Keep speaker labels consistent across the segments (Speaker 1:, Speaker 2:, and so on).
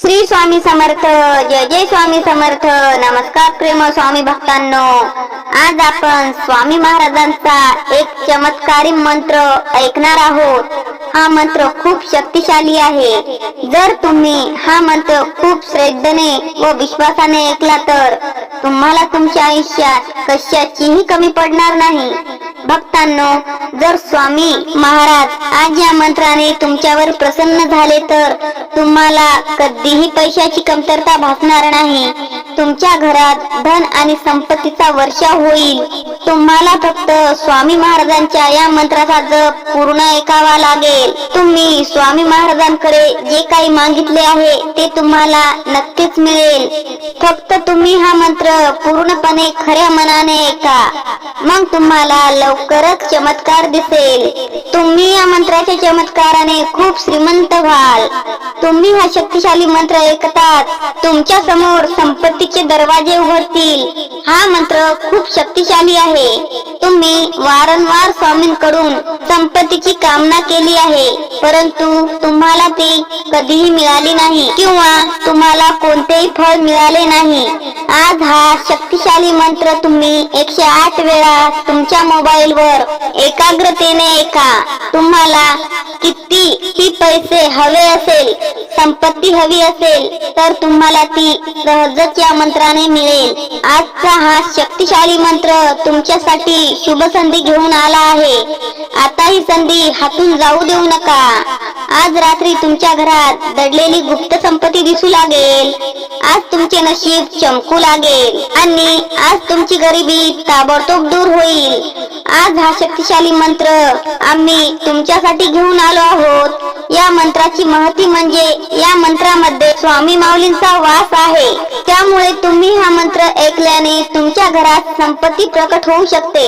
Speaker 1: श्री स्वामी समर्थ जय जय स्वामी समर्थ नमस्कार प्रेम स्वामी भक्तांनो. आज आपण स्वामी महाराजांचा एक चमत्कारी मंत्र ऐकणार आहोत. हा मंत्र खूप शक्तिशाली आहे. जर तुम्ही हा मंत्र खूप श्रद्धेने व विश्वासाने ऐकला तर तुम्हाला तुमच्या आयुष्यात कशाचीही कमी पडणार नाही. भक्तांनो जर स्वामी महाराज आज या मंत्राने तुमच्यावर प्रसन्न झाले तर तुम्हाला कधीही पैशाची कमतरता भासणार नाही. तुमच्या घरात धन आणि संपत्तीचा वर्षा होईल. तुम्हाला फक्त स्वामी महाराजांच्या या मंत्राचा जप पूर्ण ऐकावा लागेल. तुम्ही स्वामी महाराजांकडे जे काही मागितले आहे ते तुम्हाला नक्कीच मिळेल. फक्त तुम्ही हा मंत्र पूर्णपणे खऱ्या मनाने ऐका. मग तुम्हाला लवकरच चमत्कार दिसेल. तुम्ही या मंत्राच्या चमत्काराने खूप श्रीमंत व्हाल. तुम्ही हा शक्तिशाली मंत्र ऐकतात. तुमच्यासमोर संपत्तीचे दरवाजे उघडतील. हा मंत्र खूप शक्तिशाली आहे. तुम्ही वारंवार स्वामींकडून संपत्तीची कामना केली आहे परंतु तुम्हाला ती कधीही मिळाली नाही किंवा तुम्हाला कोणतेही फळ मिळाले नाही. आज हा शक्तिशाली मंत्र तुम्ही एकशे आठ वेळा तुमच्या मोबाईल वर एकाग्रतेने ऐका. तुम्हाला किती ती पैसे हवे असेल संपत्ती हवी असेल तर तुम्हाला ती सहजच या मंत्राने मिळेल. आजचा हा शक्तिशाली मंत्र तुमच्यासाठी शुभ संधी घेऊन आला आहे. आता ही संधी हातून जाऊ देऊ नका. आज रात्री तुमच्या घरात दडलेली गुप्त संपत्ती दिसू लागेल. आज तुमचे नशीब चमकू लागेल. आणि आज तुमची गरिबी ताबडतोब दूर होईल. आज हा शक्तिशाली मंत्र आम्ही तुमच्यासाठी घेऊन आलो आहोत. या मंत्राची महती म्हणजे या मंत्रामध्ये स्वामी माऊलींचा वास आहे. त्यामुळे तुम्ही हा मंत्र ऐकल्याने तुमच्या घरात संपत्ती प्रकट होऊ शकते.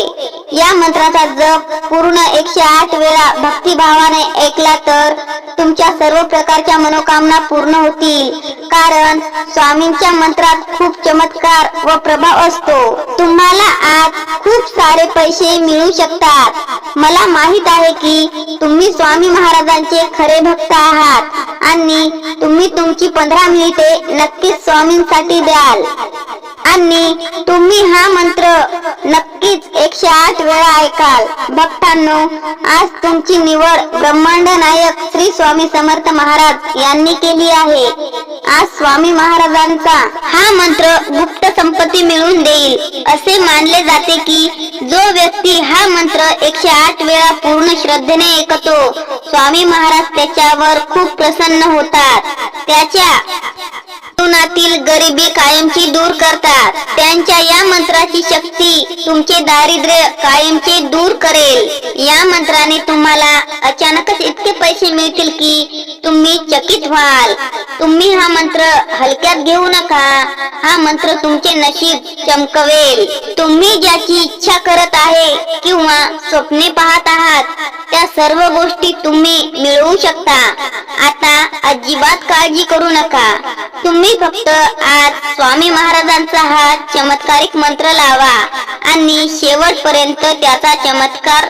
Speaker 1: या मंत्राचा जप पूर्ण एकशे आठ वेळा भक्तिभावाने ऐकला तर तुमच्या सर्व प्रकारच्या मनोकामना पूर्ण होतील. कारण स्वामींच्या मंत्रात खूप चमत्कार व प्रभाव असतो. तुम्हाला आज खूप सारे पैसे मिळू शकतात. मला माहीत आहे की तुम्ही स्वामी महाराजांचे खरे भक्त आहात आणि तुम्ही तुमची पंधरा मिनिटे नक्कीच स्वामींसाठी द्याल. आणि तुम्ही हा मंत्र नक्कीच एकशे आठ वेळा ऐकाल. भक्तांनो आज तुमची निवड ब्रह्मांड नायक श्री स्वामी समर्थ महाराज यांनी केली आहे. आज स्वामी महाराजांचा हा मंत्र गुप्त संपत्ती मिळवून देईल. असे मानले जाते की जो व्यक्ती हा मंत्र एकशे आठ वेळा पूर्ण श्रद्धेने ऐकतो स्वामी महाराज त्याच्यावर खूप प्रसन्न होतात. त्याच्या जीवनातील गरिबी कायमची दूर करतात. त्यांच्या या मंत्राची शक्ती तुमचे दारिद्र्य कायमचे दूर करेल. या मंत्राने तुम्हाला अचानकच इतके पैसे मिळतील की तुम्ही चकित व्हाल. तुम्ही हा मंत्र हलक्यात घेऊ नका. हा मंत्र तुमचे नशीब चमकवेल. तुम्ही ज्याची इच्छा करत आहे किंवा स्वप्ने पाहत आहात त्या सर्व गोष्टी तुम्ही मिळवू शकता. आता अजिबात काळजी करू नका. तुम्ही फक्त आज स्वामी महाराजांचा हा चमत्कारिक मंत्र लावा आणि शेवटपर्यंत त्याचा चमत्कार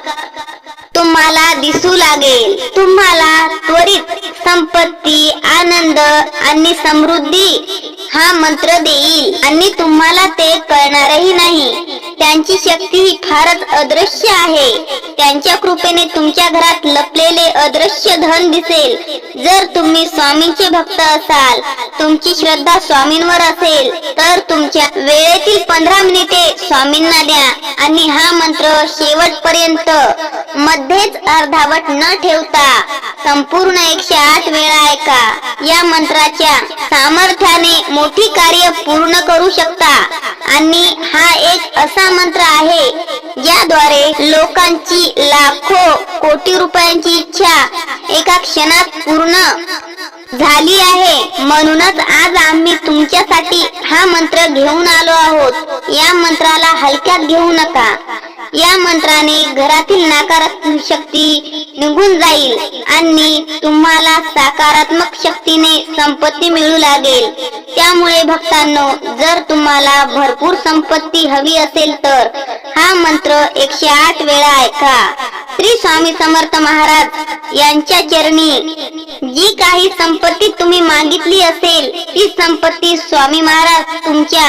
Speaker 1: तुम्हाला दिसू लागेल. तुम्हाला त्वरित संपत्ती आनंद आणि समृद्धी हा मंत्र देईल आणि तुम्हाला ते कळणारही नाही. त्यांची शक्ती ही फारच अदृश्य आहे. त्यांच्या कृपेने तुमच्या घरात लपलेले अदृश्य धन दिसेल. जर तुम्ही स्वामींचे भक्त असाल तुमची श्रद्धा स्वामींवर असेल तर तुमच्या वेळेतील पंधरा मिनिटे स्वामींना द्या आणि हा मंत्र शेवटपर्यंत मध्येच अर्धावट न ठेवता संपूर्ण एकशे आठ वेळा ऐका. या मंत्राच्या सामर्थ्याने मोठी कार्य पूर्ण करू शकता. आणि हा एक असा मंत्र आहे ज्याद्वारे लोकांची लाखो कोटी रुपयांची इच्छा एका क्षणात पूर्ण झाली आहे. म्हणूनच आज आम्ही तुमच्यासाठी हा मंत्र घेऊन आलो आहोत. या मंत्राला हलक्यात घेऊ नका.
Speaker 2: या मंत्राने घरातील नकारात्मक शक्ती निघून जाईल आणि तुम्हाला सकारात्मक शक्तीने संपत्ती मिळू लागेल. त्यामुळे भक्तांनो जर तुम्हाला भरपूर संपत्ती हवी असेल तर हा मंत्र एकशे आठ वेळा ऐका. श्री स्वामी समर्थ महाराज यांच्या चरणी जी काही संपत्ती तुम्ही मागितली असेल ती संपत्ती स्वामी महाराज तुमच्या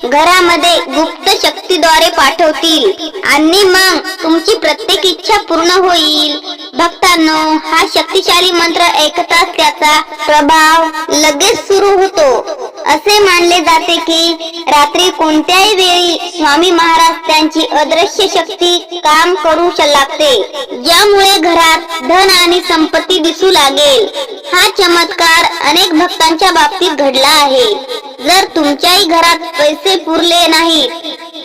Speaker 2: घरामध्ये गुप्त शक्तीद्वारे पाठवतील आणि मग तुमची प्रत्येक इच्छा पूर्ण होईल. भक्तांनो हा शक्तिशाली मंत्र ऐकताच त्याचा प्रभाव लगेच सुरू होतो. असे मानले जाते की रात्री कोणत्याही वेळी स्वामी महाराज त्यांची अदृश्य शक्ती काम करू लागते ज्यामुळे घरात धन आणि संपत्ती दिसू लागेल. हा चमत्कार अनेक भक्तांच्या बाबतीत घडला आहे. जर तुमच्याही घरात पैसे पुरले नाही.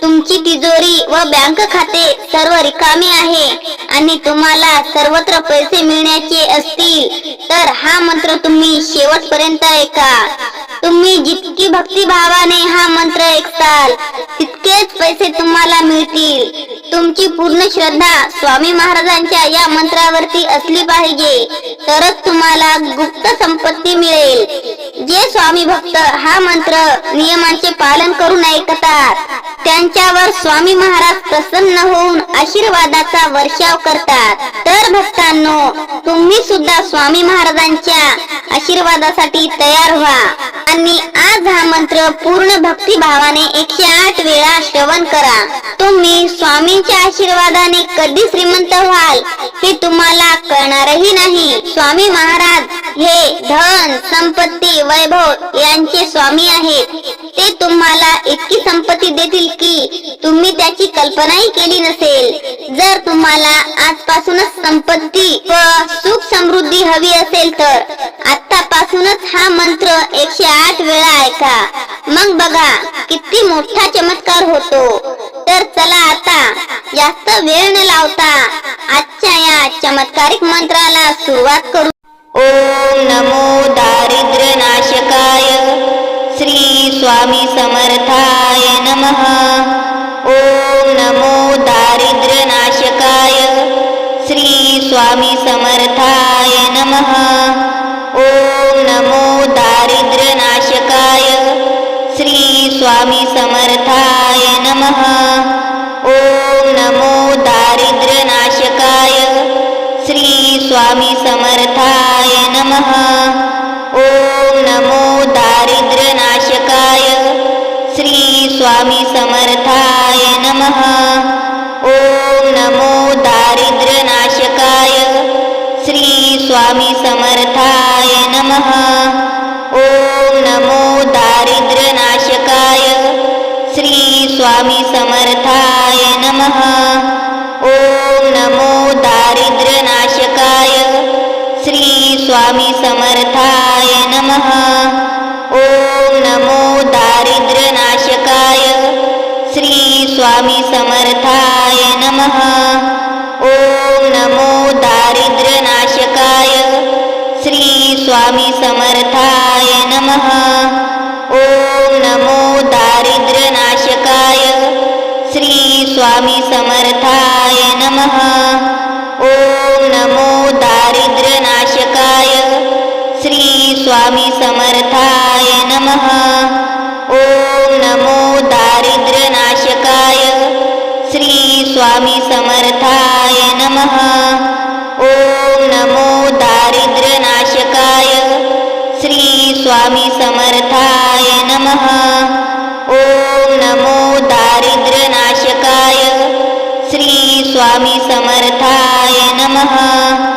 Speaker 2: तुमची तिजोरी व बँक खाते सर्व रिकामी आहे आणि तुम्हाला सर्वत्र पैसे मिळण्याचे असतील तर हा मंत्र तुम्ही शेवटपर्यंत ऐका. तुम्ही जितकी भक्तिभावाने हा मंत्र ऐकताल तितकेच पैसे तुम्हाला मिळतील. तुमची पूर्ण श्रद्धा स्वामी महाराजांच्या या मंत्रावरती असली पाहिजे तरच तुम्हाला गुप्त संपत्ती मिळेल. जे स्वामी भक्त हा मंत्र नियमांचे पालन करून ऐकतात त्यांच्यावर स्वामी महाराज प्रसन्न होऊन आशीर्वादाचा वर्षाव करतात. तर भक्तांनो तुम्ही सुद्धा स्वामी महाराजांच्या आशीर्वादासाठी तयार व्हा. आणि आज हा मंत्र पूर्ण भक्तिभावाने एकशे आठ वेळा श्रवण करा. तुम्ही स्वामींच्या आशीर्वादाने कधी श्रीमंत व्हाल हे तुम्हाला कळणारही नाही. स्वामी महाराज हे धन संपत्ती वैभव यांचे स्वामी आहेत. ते तुम्हाला इतकी संपत्ती देतील की तुम्ही त्याची कल्पनाही केली नसेल. जर तुम्हाला आजपासूनच संपत्ती व सुख समृद्धी हवी असेल तर आतापासूनच हा मंत्र एकशे आठ वेळा ऐका. मग बघा किती मोठा चमत्कार होतो. तर चला आता जास्त वेळ न लावता आजच्या या चमत्कारिक मंत्राला सुरुवात करू. ओम नमो दारिद्रनाशकाय श्री स्वामी समर्थाय नमः। ओम नमो दारिद्रनाशकाय श्री स्वामी समर्थाय नमः। ओम नमो दारिद्रनाशकाय श्री स्वामी समर्थाय नमः। नमः। ओम नमो दारिद्र्य नाशकाय श्री स्वामी समर्थाय नमः। ओम नमो दारिद्र्य नाशकाय श्री स्वामी समर्थाय नमः। ओम नमो दारिद्र्य नाशकाय श्री स्वामी समर्थाय नमः। ओम नमो दारिद्र्य स्वामी समर्थाय नमः. ओम नमो दारिद्रनाशकाय श्री स्वामी समर्थाय नमः. ओम नमो दारिद्रनाशकाय श्री स्वामी समर्थाय नमः. ओम नमो दारिद्रनाशकाय श्री स्वामी समर्थाय नमः. ओम नमो दारिद्र्य स्वामी समर्थाय नमः. ओम नमो दारिद्र्यनाशकाय श्री स्वामी समर्थाय नमः. ओम नमो दारिद्र्यनाशकाय श्री स्वामी समर्थाय नमः. ओम नमो दारिद्र्यनाशकाय श्री स्वामी समर्थाय नमः.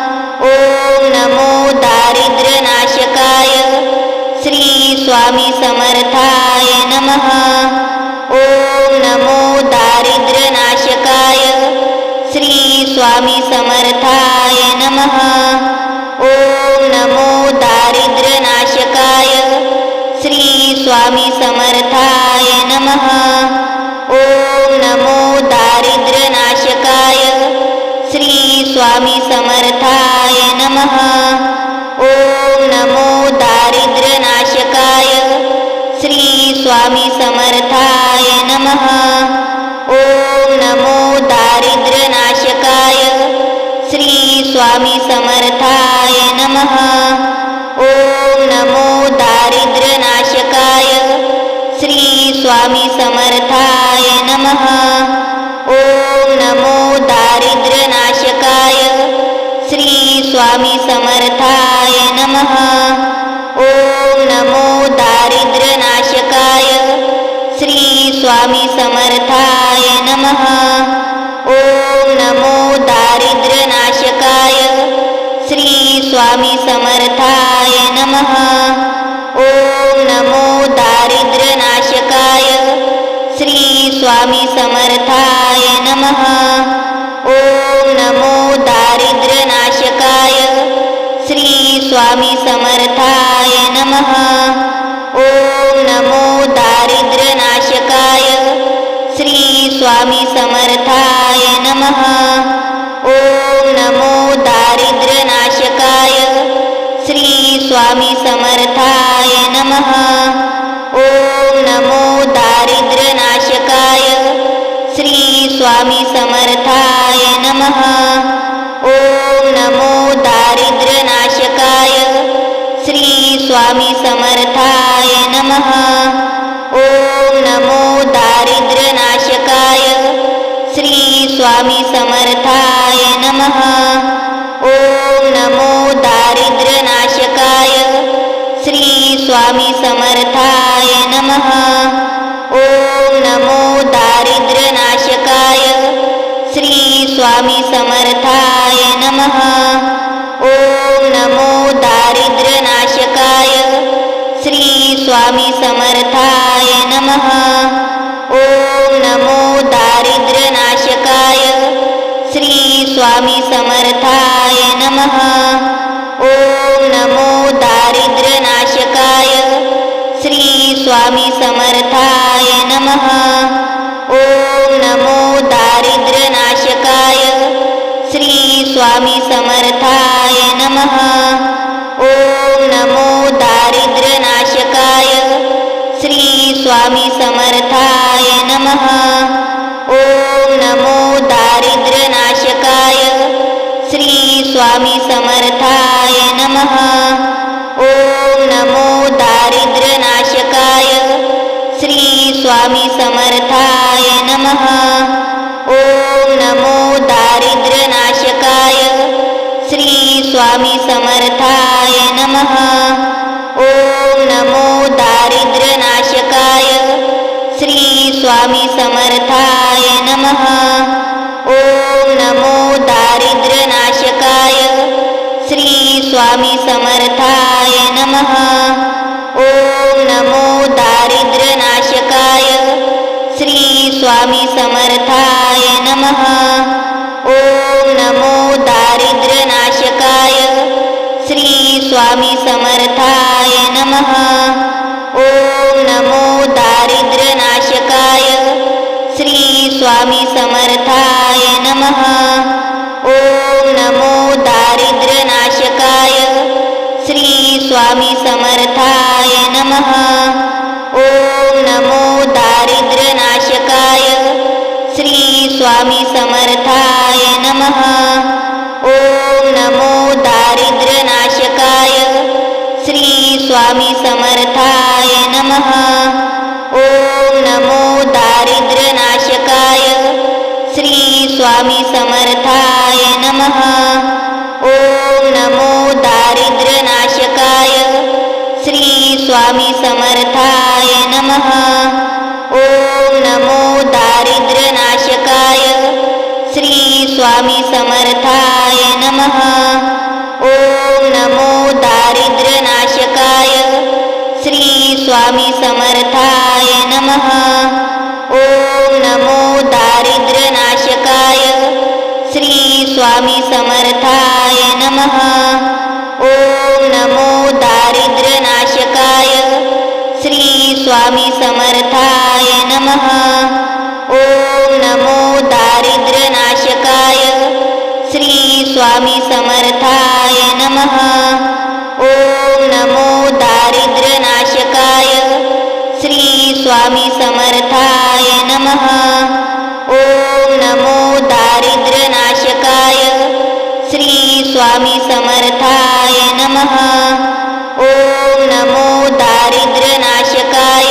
Speaker 2: नमः। ओम नमो दारिद्रनाशकाय श्री स्वामी समर्थाय नमः। ओम नमो दारिद्रनाशकाय श्री स्वामी समर्थाय नमः। ओम नमो दारिद्र्यनाशकाय श्री स्वामी समर्थाय नमः। स्वामी समर्थाय नमः. ओम नमो दारिद्र्यनाशकाय श्री स्वामी समर्थाय नमः. ओम नमो दारिद्र्यनाशकाय श्री स्वामी समर्थाय नमः. ओम नमो दारिद्र्यनाशकाय श्री स्वामी समर्थाय नमः. स्वामी समर्थाय नमः. ओम नमो दारिद्र्यनाशकाय श्री स्वामी समर्थाय नमः. ओम नमो दारिद्र्यनाशकाय श्री स्वामी समर्थाय नमः. ओम नमो दारिद्र्यनाशकाय श्री स्वामी समर्थाय नमः. ओम नमो दारिद्र्यनाशकाय स्वामी समर्थाय नमः. ओम नमो दारिद्र्यनाशकाय श्री स्वामी समर्थाय नमः. ओम नमो दारिद्र्यनाशकाय श्री स्वामी समर्थाय नमः. ओम नमो दारिद्र्यनाशकाय श्री स्वामी समर्थाय नमः. ओम नमो दारिद्र्यनाशकाय स्वामी समर्थाय नमः. ओम नमो दारिद्र्यनाशकाय श्री स्वामी समर्थाय नमः. ओम नमो दारिद्र्यनाशकाय श्री स्वामी समर्थाय नमः. ओम नमो दारिद्र्यनाशकाय श्री स्वामी समर्थाय नमः. स्वामी समर्थाय नमः. ओम नमो दारिद्र्यनाशकाय श्री स्वामी समर्थाय नमः. ओम नमो दारिद्र्यनाशकाय श्री स्वामी समर्थाय नमः. ओम नमो दारिद्र्यनाशकाय श्री स्वामी समर्थाय नमः. स्वामी समर्थाय नमः. ओम नमो दारिद्र्यनाशकाय श्री स्वामी समर्थाय नमः. ओम नमो दारिद्र्यनाशकाय श्री स्वामी समर्थाय नमः. ओम नमो दारिद्र्यनाशकाय श्री स्वामी समर्थाय नमः. स्वामी समर्थाय नमः. ओम नमो दारिद्र्यनाशकाय श्री स्वामी समर्थाय नमः. ओम नमो दारिद्र्यनाशकाय श्री स्वामी समर्थाय नमः. ओम नमो दारिद्र्यनाशकाय श्री स्वामी समर्थाय नमः. स्वामी समर्थाय नमः. ओम नमो दारिद्र्यनाशकाय श्री स्वामी समर्थाय नमः. ओम नमो दारिद्र्यनाशकाय श्री स्वामी समर्थाय नमः. ओम नमो दारिद्र्यनाशकाय श्री स्वामी समर्थाय नमः. ओम नमो दारिद्र्य स्वामी समर्थाय नमः. ओम नमो दारिद्र्यनाशकाय श्री स्वामी समर्थाय नमः. ओम नमो दारिद्र्यनाशकाय श्री स्वामी समर्थाय नमः. ओम नमो दारिद्र्यनाशकाय श्री स्वामी समर्थाय नमः. ओम नमो दा स्वामी समर्थाय नमः. ओम नमो दारिद्र्यनाशकाय श्री स्वामी समर्थाय नमः. ओम नमो दारिद्र्यनाशकाय श्री स्वामी समर्थाय नमः. ओम नमो दारिद्र्यनाशकाय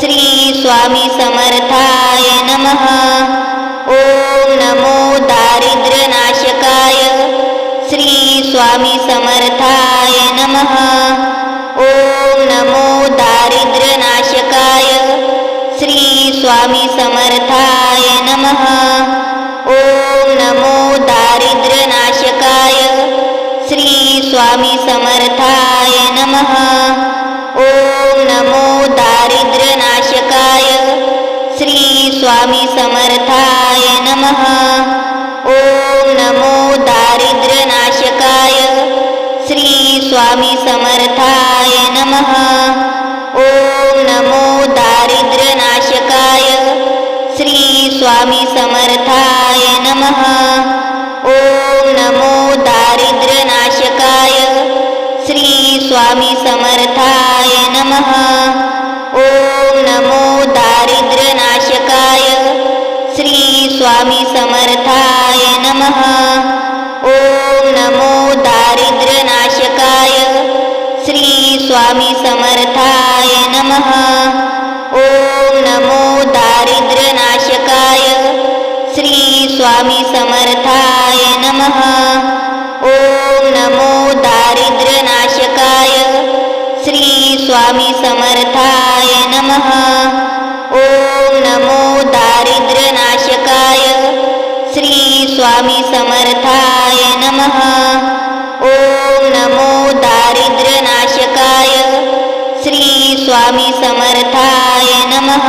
Speaker 2: श्री स्वामी समर्थाय नमः. स्वामी समर्थाय नमः. ओम नमो दारिद्र्यनाशकाय श्री स्वामी समर्थाय नमः. ओम नमो दारिद्र्यनाशकाय श्री स्वामी समर्थाय नमः. ओम नमो दारिद्र्यनाशकाय श्री स्वामी समर्थाय नमः. स्वामी समर्थाय नमः. ओम नमो दारिद्र्यनाशकाय श्री स्वामी समर्थाय नमः. ओम नमो दारिद्र्यनाशकाय श्री स्वामी समर्थाय नमः. ओम नमो दारिद्र्यनाशकाय श्री स्वामी समर्थाय नमः. स्वामी समर्थाय नमः. ओम नमो दारिद्र्यनाशकाय श्री स्वामी समर्थाय नमः. ओम नमो दारिद्र्यनाशकाय श्री स्वामी समर्थाय नमः. स्वामी समर्थाय नमः.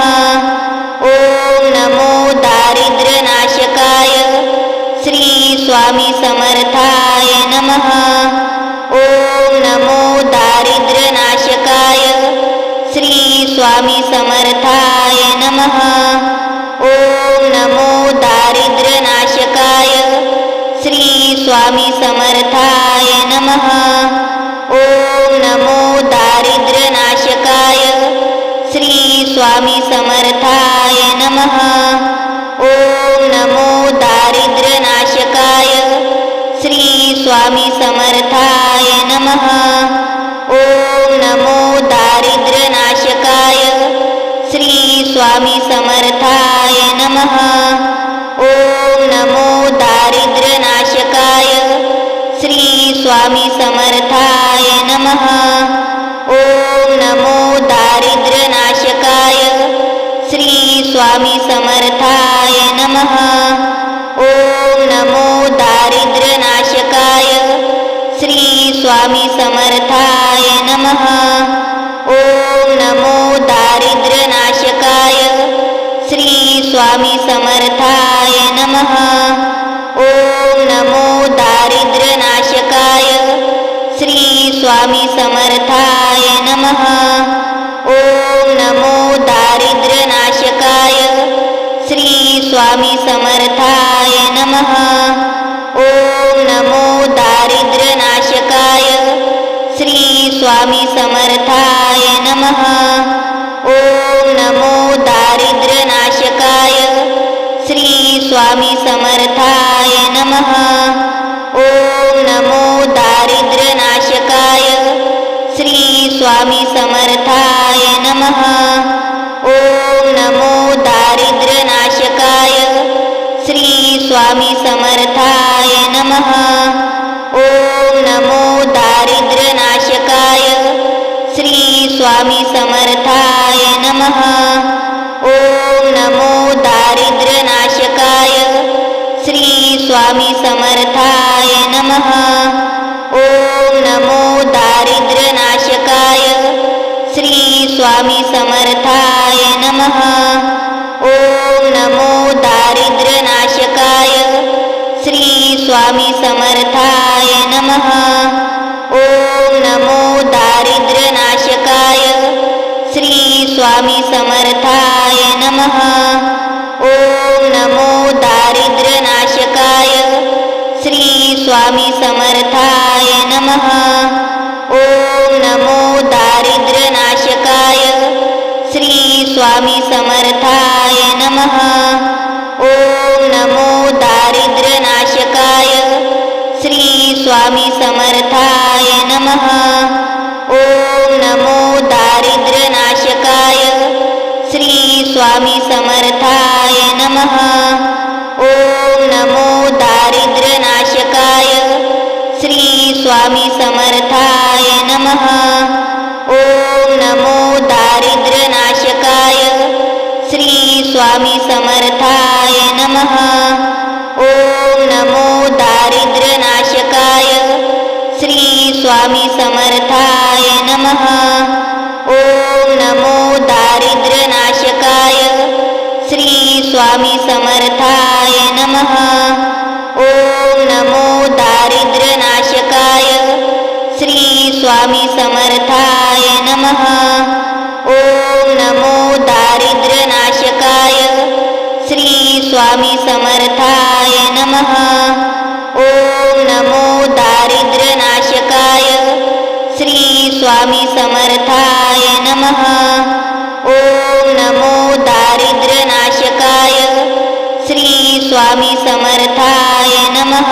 Speaker 2: ओम नमो दारिद्र्यनाशकाय श्री स्वामी समर्थाय नमः. ओम नमो दारिद्र्यनाशकाय श्री स्वामी समर्थाय नमः. ओम नमो दारिद्र्यनाशकाय श्री स्वामी समर्थाय नमः. स्वामी समर्थाय नमः. ओम नमो दारिद्र्यनाशकाय श्री स्वामी समर्थाय नमः. ओम नमो दारिद्र्यनाशकाय श्री स्वामी समर्थाय नमः. ओम नमो दारिद्र्यनाशकाय श्री स्वामी समर्थाय नमः. स्वामी समर्थाय नमः. ओम नमो दारिद्र्यनाशकाय श्री स्वामी समर्थाय नमः. ओम नमो दारिद्र्यनाशकाय श्री स्वामी समर्थाय नमः. ओम नमो दारिद्र्यनाशकाय श्री स्वामी समर्थाय नमः. ओम नमो स्वामी समर्थाय नमः. ओम नमो दारिद्र्यनाशकाय श्री स्वामी समर्थाय नमः. ओम नमो दारिद्र्यनाशकाय श्री स्वामी समर्थाय नमः. ओम नमो दारिद्र्यनाशकाय श्री स्वामी समर्थाय नमः. स्वामी समर्थाय नमः. ओम नमो दारिद्र्यनाशकाय श्री स्वामी समर्थाय नमः. ओम नमो दारिद्र्यनाशकाय श्री स्वामी समर्थाय नमः. ओम नमो दारिद्र्यनाशकाय श्री स्वामी समर्थाय नमः. ओम नमो स्वामी समर्थाय नमः. ओम नमो दारिद्र्यनाशकाय श्री स्वामी समर्थाय नमः. ओम नमो दारिद्र्यनाशकाय श्री स्वामी समर्थाय नमः. ओम नमो दारिद्र्यनाशकाय श्री स्वामी समर्थाय नमः. स्वामी समर्थाय नमः. ओम नमो दारिद्र्यनाशकाय श्री स्वामी समर्थाय नमः. ओम नमो दारिद्र्यनाशकाय श्री स्वामी समर्थाय नमः. ओम नमो दारिद्र्यनाशकाय श्री स्वामी समर्थाय नमः. ओम नमो स्वामी समर्थाय नमः. ओम नमो दारिद्र्यनाशकाय श्री स्वामी समर्थाय नमः. ओम नमो दारिद्र्यनाशकाय श्री स्वामी समर्थाय नमः. ओम नमो दारिद्र्यनाशकाय श्री स्वामी समर्थाय नमः. ओम नमो दारिद्र्य स्वामी समर्थाय नमः. ओम नमो दारिद्र्यनाशकाय श्री स्वामी समर्थाय नमः.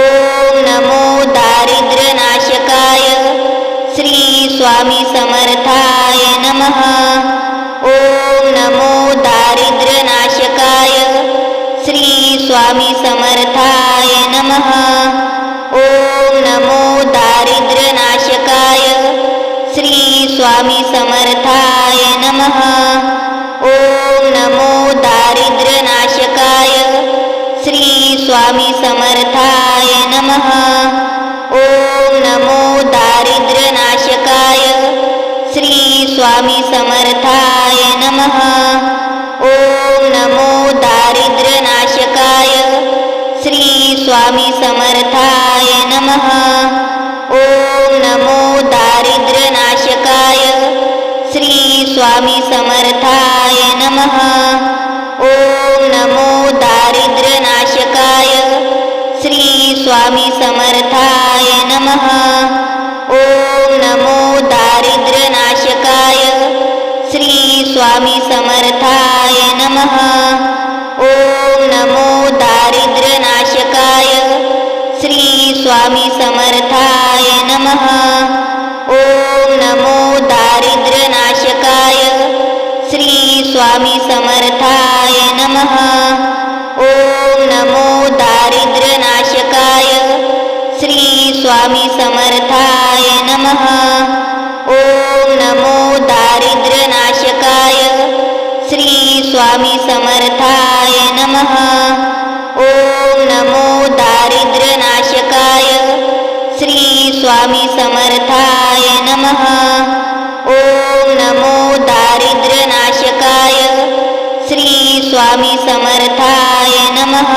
Speaker 2: ओम नमो दारिद्र्यनाशकाय श्री स्वामी समर्थाय नमः. ओम नमो दारिद्र्यनाशकाय श्री स्वामी समर्थाय नमः. समर्थाय ओम नमो दारिद्र्यनाशकाय श्री स्वामी समर्थाय नमः। ओम नमो दारिद्र्यनाशकाय श्री स्वामी समर्थाय नमः। ओम नमो दारिद्र्यनाशकाय श्री स्वामी समर्थाय नमः। ओम नमो दारिद्र्यनाशकाय स्वामी समर्थाय नमः. ओम नमो दारिद्र्यनाशकाय श्री स्वामी समर्थाय नमः. ओम नमो दारिद्र्यनाशकाय श्री स्वामी समर्थाय नमः. ओम नमो दारिद्र्यनाशकाय श्री स्वामी समर्थाय नमः. स्वामी समर्थाय नमः. ओम नमो दारिद्र्यनाशकाय श्री स्वामी समर्थाय नमः. ओम नमो दारिद्र्यनाशकाय श्री स्वामी समर्थाय नमः. ओम नमो दारिद्र्यनाशकाय श्री स्वामी समर्थाय नमः. स्वामी समर्थाय नमः.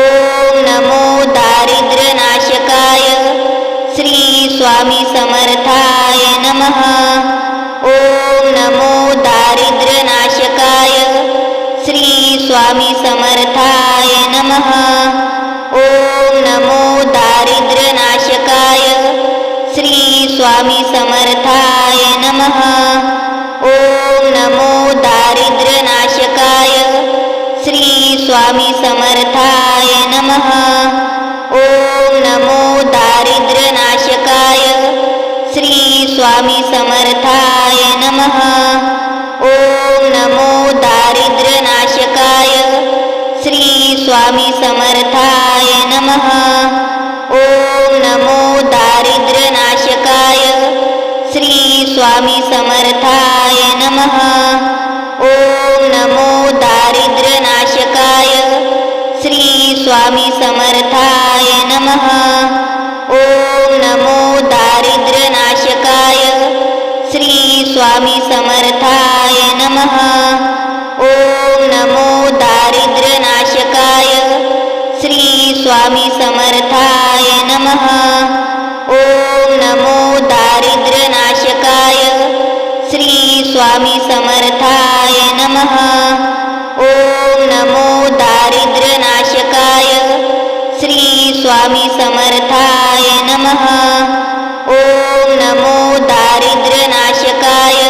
Speaker 2: ओम नमो दारिद्र्यनाशकाय श्री स्वामी समर्थाय नमः. ओम नमो दारिद्र्यनाशकाय श्री स्वामी समर्थाय नमः. ओम नमो दारिद्र्यनाशकाय श्री स्वामी समर्थाय नमः. ओम नमो दारिद्र्यनाशकाय स्वामी समर्थाय नमः. ओम नमो दारिद्र्यनाशकाय श्री स्वामी समर्थाय नमः. ओम नमो दारिद्र्यनाशकाय श्री स्वामी समर्थाय नमः. ओम नमो दारिद्र्यनाशकाय श्री स्वामी समर्थाय नमः. स्वामी समर्थाय नमः. ओम नमो दारिद्र्यनाशकाय. श्री स्वामी समर्थाय नमः. ओम नमो दारिद्र्यनाशकाय. श्री स्वामी समर्थाय नमः. ओम नमो दारिद्र्यनाशकाय. श्री स्वामी समर्थाय नमः. ओम नमो दारिद्र्य स्वामी समर्थाय नमः. ओम नमो दारिद्र्यनाशकाय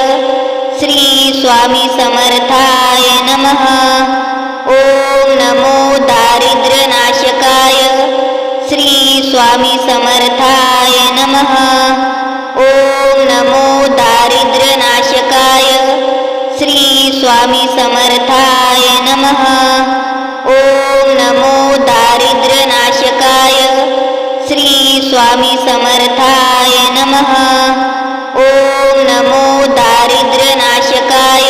Speaker 2: श्री स्वामी समर्थाय नमः. ओम नमो दारिद्र्यनाशकाय श्री स्वामी नमः. ॐ नमो दारिद्र्यनाशकाय श्री स्वामी समर्थाय नमः. ॐ नमो स्वामी समर्थाय नमः. ॐ नमो दारिद्र्यनाशकाय.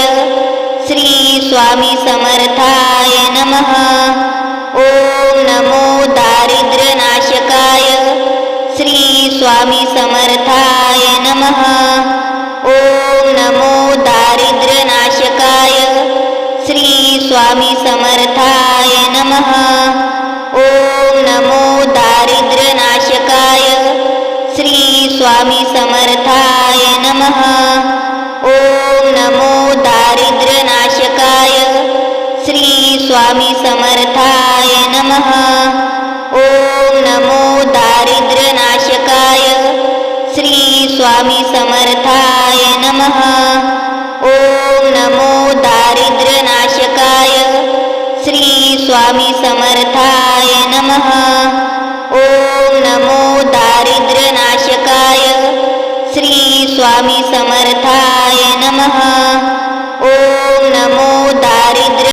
Speaker 2: श्री स्वामी समर्थाय नमः. ॐ नमो दारिद्र्यनाशकाय. श्री स्वामी समर्थाय नमः. ॐ नमो दारिद्र्यनाशकाय. श्री स्वामी समर्थाय नमः. स्वामी समर्थाय नमः. ॐ नमो दारिद्र्यनाशकाय श्री स्वामी समर्थाय नमः. ॐ नमो दारिद्र्यनाशकाय श्री स्वामी समर्थाय नमः. ॐ नमो दारिद्र्यनाशकाय श्री स्वामी समर्थाय नमः. स्वामी समर्थाय नमः.